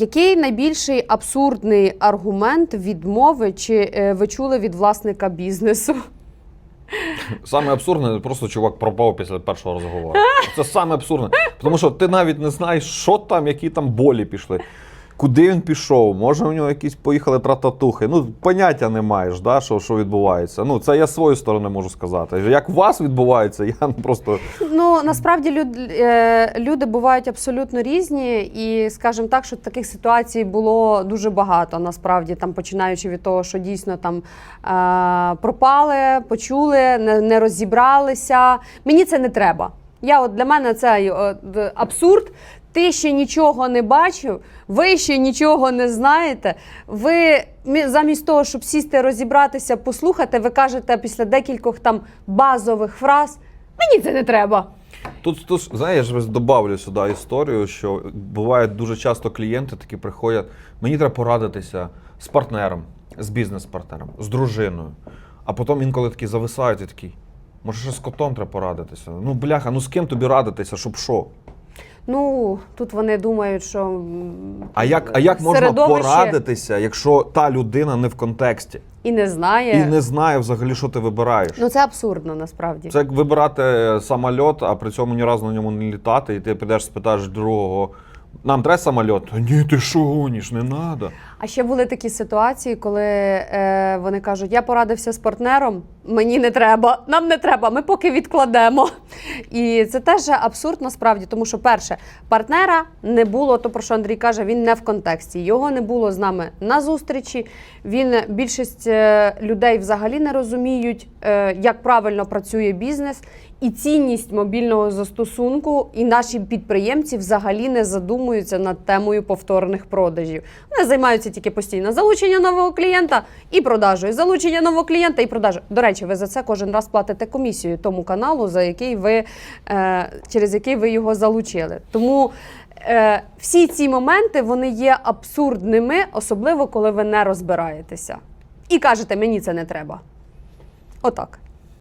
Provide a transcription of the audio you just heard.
Який найбільший абсурдний аргумент відмови чи е, ви чули від власника бізнесу? Саме абсурдне, просто чувак пропав після першого розговору. Це саме абсурдне. Тому що ти навіть не знаєш, що там, які там болі пішли. Куди він пішов? Може, у нього якісь поїхали трататухи. Ну, поняття не маєш, да, що, що відбувається. Ну, це я з своєї сторони можу сказати. Як у вас відбувається, я ну, просто. Ну насправді люд, е, люди бувають абсолютно різні, і скажімо так, що таких ситуацій було дуже багато. Насправді, там починаючи від того, що дійсно там е, пропали, почули, не, розібралися. Мені це не треба. Я от для мене це е, абсурд. Ти ще нічого не бачив, ви ще нічого не знаєте. Ви замість того, щоб сісти, розібратися, послухати, ви кажете після декількох там базових фраз. Мені це не треба. Тут, тут знаєш, я ж добавлю сюди історію, що бувають дуже часто клієнти такі приходять. Мені треба порадитися з партнером, з бізнес-партнером, з дружиною. А потім інколи такі зависають і такі. Може, ще з котом треба порадитися? Ну, бляха, ну з ким тобі радитися, щоб що? Ну тут вони думають, що А як, а як можна середовище порадитися, якщо та людина не в контексті і не знає. і не знає взагалі, що ти вибираєш? Ну це абсурдно насправді. Це як вибирати самоліт, а при цьому ні разу на ньому не літати, і ти підеш спитаєш другого. Нам треба самольот? Ні, ти що гониш, не треба. А ще були такі ситуації, коли е, вони кажуть: я порадився з партнером, мені не треба, нам не треба, ми поки відкладемо. І це теж абсурд насправді, тому що перше, партнера не було, то про що Андрій каже, він не в контексті. Його не було з нами на зустрічі. Він більшість е, людей взагалі не розуміють, е, як правильно працює бізнес. І цінність мобільного застосунку, і наші підприємці взагалі не задумуються над темою повторних продажів. Вони займаються тільки постійно залучення нового клієнта і продажею, залучення нового клієнта і продажу. До речі, ви за це кожен раз платите комісію тому каналу, за який ви е, через який ви його залучили. Тому е, всі ці моменти вони є абсурдними, особливо коли ви не розбираєтеся. І кажете, мені це не треба. Отак.